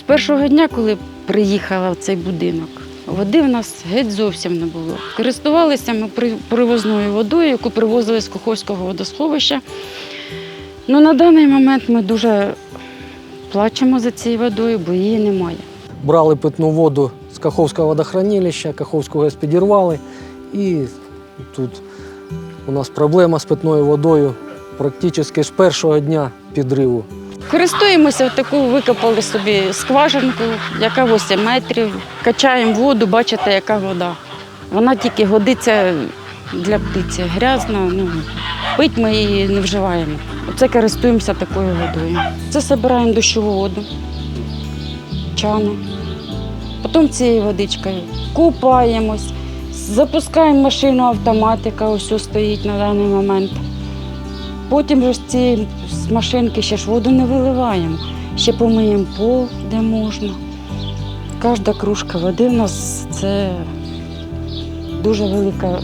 З першого дня, коли приїхала в цей будинок, води в нас геть зовсім не було. Користувалися ми привозною водою, яку привозили з Коховського водосховища. Ну, на даний момент ми дуже плачемо за цією водою, бо її немає. Брали питну воду з Каховського водохранилища, Каховську ГЕС підірвали. І тут у нас проблема з питною водою практично з першого дня підриву. Користуємося таку, викопали собі скважинку, яка 8 метрів, качаємо воду, бачите, яка вода. Вона тільки годиться для птиці. Грязна, ну, пить ми її не вживаємо. Оце користуємося такою водою. Це збираємо дощову воду, чану. Потім цією водичкою купаємось, запускаємо машину автоматика, ось стоїть на даний момент. Потім же з цієї машинки ще ж воду не виливаємо. Ще помиємо пол, де можна. Кожна кружка води в нас це дуже велика.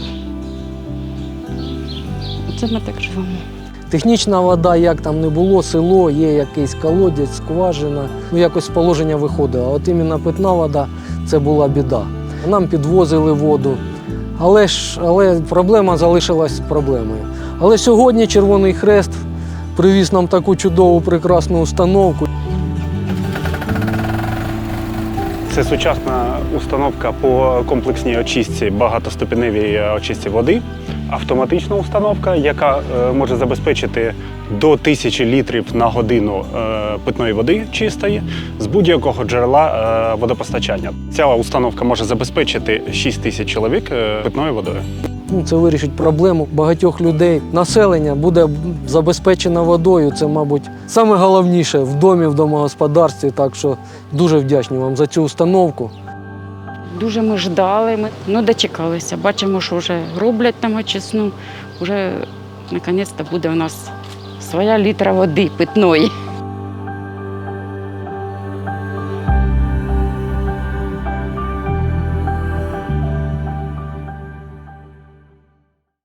Це ми так живемо. Технічна вода, як там не було, село, є якийсь колодязь, скважина. Ну якось положення виходило. А От іменно питна вода це була біда. Нам підвозили воду. Але ж але проблема залишилась проблемою. Але сьогодні Червоний Хрест привіз нам таку чудову прекрасну установку. Це сучасна установка по комплексній очистці, багатоступеневій очистці води. Автоматична установка, яка е, може забезпечити до 1000 літрів на годину е, питної води чистої з будь-якого джерела е, водопостачання. Ця установка може забезпечити 6 тисяч чоловік питною водою. Ну, це вирішить проблему багатьох людей. Населення буде забезпечено водою. Це, мабуть, саме головніше в домі, в домогосподарстві. Так що дуже вдячні вам за цю установку. Дуже ми ждали, ми ну, дочекалися. Бачимо, що вже роблять там очисну. Вже наконець-то буде у нас своя літра води питної.